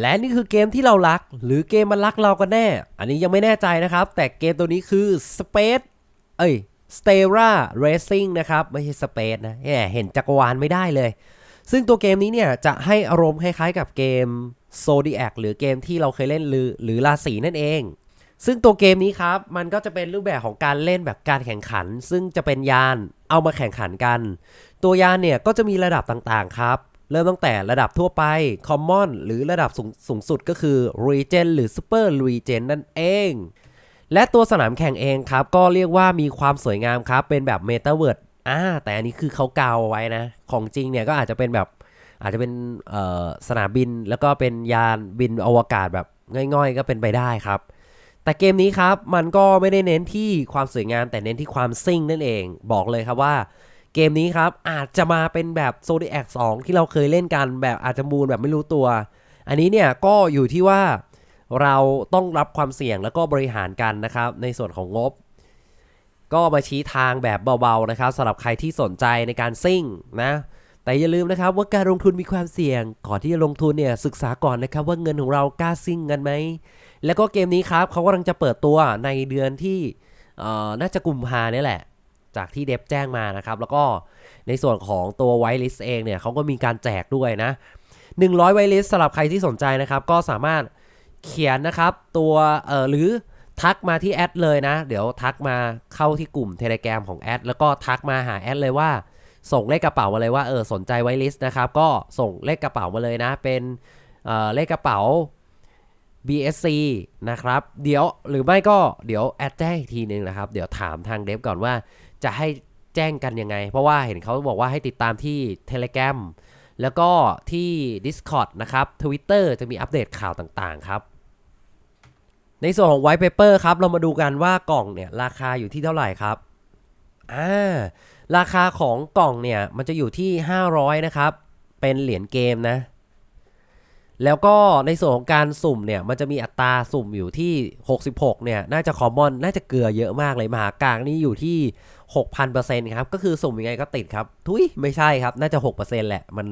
และนี่คือเกมที่เรารัก หรือเกมมันรักเรากันแน่ อันนี้ยังไม่แน่ใจนะครับ แต่เกมตัวนี้คือ Space เอ้ย Stella Racing นะครับ ไม่ใช่ Space นะแหมเห็นจักรวาลไม่ได้เลย ซึ่งตัวเกมนี้เนี่ยจะให้อารมณ์คล้ายๆกับเกม Zodiac หรือเกมที่เราเคยเล่นหรือหรือราศีนั่นเอง ซึ่งตัวเกมนี้ครับ มันก็จะเป็นรูปแบบของการเล่นแบบการแข่งขัน ซึ่งจะเป็นยานเอามาแข่งขันกัน ตัวยานเนี่ยก็จะมีระดับต่างๆครับ เริ่มตั้งแต่ระดับทั่วไป Common หรือระดับสูงสงสุดก็คือ Regen หรือ Super Regen นั่นเอง และตัวสนามแข่งเองครับ ก็เรียกว่ามีความสวยงามครับ เป็นแบบ Metaverse อ่าแต่อันนี้คือเขาเกาไว้นะ ของจริงเนี่ยก็อาจจะเป็นแบบอาจจะเป็นสนามบินแล้วก็เป็นยานบินอวกาศแบบง่อยๆ ก็เป็นไปได้ครับ แต่เกมนี้ครับมันก็ไม่ได้เน้นที่ความสวยงามแต่เน้นที่ความซิ่งนั่นเอง บอกเลยครับว่า เกมนี้ครับอาจจะมาเป็นแบบ Zodiac 2 ที่เราเคยเล่นกันแบบอาจจะมูลแบบไม่รู้ตัว อันนี้เนี่ยก็อยู่ที่ว่าเราต้องรับความเสี่ยงแล้วก็บริหารกันนะครับในส่วนของงบ ก็มาชี้ทางแบบเบาๆนะครับสำหรับใครที่สนใจในการซิ่งนะแต่อย่าลืมนะครับว่าการลงทุนมีความเสี่ยง ก่อนที่จะลงทุนเนี่ยศึกษาก่อนนะครับว่าเงินของเรากล้าซิ่งกันไหม แล้วก็เกมนี้ครับเขากำลังจะเปิดตัวในเดือนที่น่าจะกุมภาเนี่ยแหละ จากที่เดฟแจ้งมานะครับ แล้วก็ในส่วนของตัวไวลิสเองเนี่ยเขาก็มีการแจกด้วยนะ 100ไวลิสสำหรับใครที่สนใจนะครับ ก็สามารถเขียนนะครับตัวเอ่อหรือทักมาที่แอดเลยนะ เดี๋ยวทักมาเข้าที่กลุ่มเทเล gram ของแอดแล้วก็ทักมาหาแอดเลยว่า ส่งเลขกระเป๋ามาเลยว่าเออสนใจไวลิสนะครับก็ส่งเลขกระเป๋ามาเลยนะ เป็นเอ่อเลขกระเป๋า BSC นะครับ เดี๋ยวหรือไม่ก็เดี๋ยวแอดแจ้งอีกทีนึงนะครับ เดี๋ยวถามทางเดฟก่อนว่า จะให้แจ้งกันยังไง เพราะว่าเห็นเขาบอกว่าให้ติดตามที่ Telegram แล้วก็ที่ Discord นะครับ Twitter จะมีอัปเดตข่าวต่างๆครับ ในส่วนของ White Paper ครับ เรามาดูกันว่ากล่องเนี่ย ราคาอยู่ที่เท่าไหร่ครับอ่าราคาของกล่องเนี่ย มันจะอยู่ที่ 500 นะครับ เป็นเหรียญเกมนะ แล้วก็ในส่วนของการสุ่มเนี่ยมันจะมีอัตราสุ่มอยู่ที่ 66 เนี่ย น่าจะคอมมอน น่าจะเกลือเยอะมากเลยมหากลางนี่อยู่ที่ 6,000%ครับ ก็คือสุ่มยังไงก็ติดครับ ทุยไม่ใช่ครับ น่าจะ 6%แหละ มัน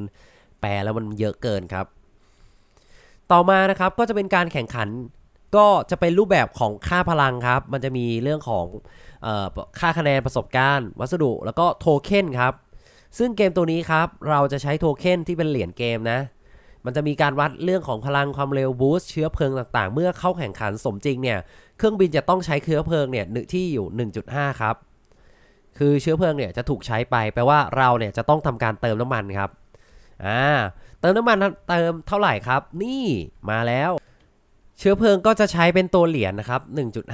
แปลแล้วมันเยอะเกินครับ ต่อมานะครับก็จะเป็นการแข่งขันก็จะเป็นรูปแบบของค่าพลังครับ มันจะมีเรื่องของออค่าคะแนนประสบการณ์ วัสดุแล้วก็โทเค็นครับ ซึ่งเกมตัวนี้ครับเราจะใช้โทเค็นที่เป็นเหรียญเกมนะ มันจะมีการวัดเรื่องของพลังความเร็วบูสต์เชื้อเพลิงต่างๆ เมื่อเข้าแข่งขันสมจริงเนี่ย เครื่องบินจะต้องใช้เชื้อเพลิงเนี่ยที่อยู่ 1.5 ครับ คือเชื้อเพลิงเนี่ยจะถูกใช้ไปแปลว่าเราเนี่ยจะต้องทำการเติมน้ำมันครับ อ่า เติมน้ำมันเติมเท่าไหร่ครับ นี่มาแล้ว เชื้อเพลิงก็จะใช้เป็นตัวเหรียญนะครับ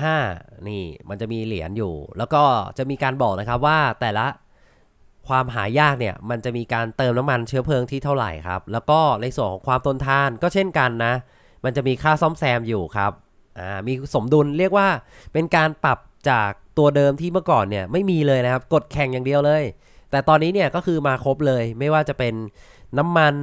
1.5 นี่มันจะมีเหรียญอยู่ แล้วก็จะมีการบอกนะครับว่าแต่ละ ความหายากเนี่ยมันจะมีการเติมน้ำมันเชื้อเพลิงที่เท่าไหร่ครับ แล้วก็ในส่วนของความทนทานก็เช่นกันนะ มันจะมีค่าซ่อมแซมอยู่ครับอ่ามีสมดุลเรียกว่าเป็นการปรับจากตัวเดิมที่เมื่อก่อนเนี่ยไม่มีเลยนะครับ กดแข่งอย่างเดียวเลย แต่ตอนนี้เนี่ยก็คือมาครบเลยไม่ว่าจะเป็นน้ำมัน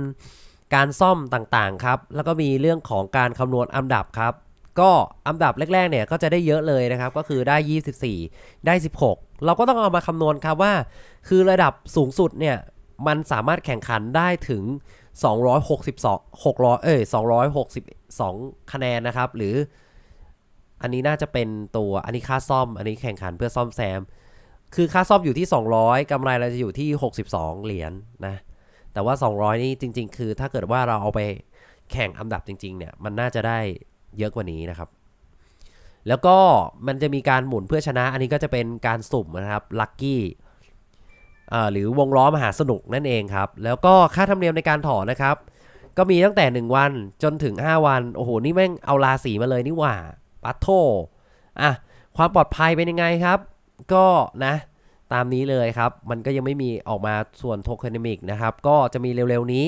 การซ่อมต่างๆครับ แล้วก็มีเรื่องของการคำนวณอันดับครับ ก็อันดับแรกๆเนี่ยก็จะได้เยอะเลยนะครับ ก็คือได้ 24 ได้ 16 เราก็ต้องเอามาคำนวณครับว่า คือระดับสูงสุดเนี่ย มันสามารถแข่งขันได้ถึง 262 600 เอ้ย262 คะแนนนะครับ หรือ อันนี้น่าจะเป็นตัวอันนี้ค่าซ่อม อันนี้แข่งขันเพื่อซ่อมแซม คือค่าซ่อมอยู่ที่ 200กำไรเราจะอยู่ที่ 62 เหรียญนะแต่ว่า 200 นี่จริง ๆ คือถ้าเกิดว่าเราเอาไปแข่งอันดับจริง ๆ เนี่ย มันน่าจะได้เยอะกว่านี้นะครับ แล้วก็มันจะมีการหมุนเพื่อชนะ อันนี้ก็จะเป็นการสุ่มนะครับลัคกี้หรือวงล้อมหาสนุกนั่นเองครับ แล้วก็ค่าธรรมเนียมในการถอนนะครับ ก็มีตั้งแต่ 1 วันจนถึง 5 วัน โอ้โห นี่แม่งเอาราสีมาเลยนี่หว่าปัตโทอะความปลอดภัยเป็นยังไงครับ ก็นะตามนี้เลยครับ มันก็ยังไม่มีออกมาส่วนโทเคนมิกนะครับ ก็จะมีเร็วๆนี้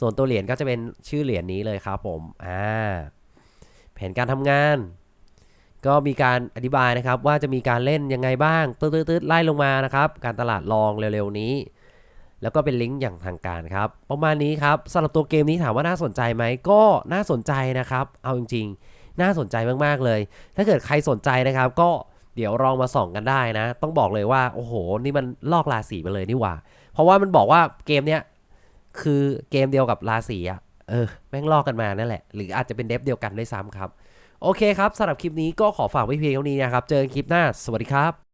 ส่วนตัวเหรียญก็จะเป็นชื่อเหรียญนี้เลยครับผม อ่า แผนการทำงาน ก็มีการอธิบายนะครับว่าจะมีการเล่นยังไงบ้างตืดๆไล่ลงมานะครับ การตลาดลองเร็วๆนี้ แล้วก็เป็นลิงก์อย่างทางการครับ ประมาณนี้ครับสำหรับตัวเกมนี้ถามว่าน่าสนใจไหมก็น่าสนใจนะครับ เอาจริง ๆ น่าสนใจมากๆเลย ถ้าเกิดใครสนใจนะครับ ก็เดี๋ยวลองมาส่องกันได้นะ ต้องบอกเลยว่าโอ้โห นี่มันลอกราศีมาเลยนี่หว่า เพราะว่ามันบอกว่าเกมเนี้ยคือเกมเดียวกับราศีอะเออแม่งลอกกันมานั่นแหละ หรืออาจจะเป็นเดฟเดียวกันด้วยซ้ำครับ โอเคครับสำหรับคลิปนี้ก็ขอฝากไว้เพียงเท่านี้นะครับ เจอกันคลิปหน้า สวัสดีครับ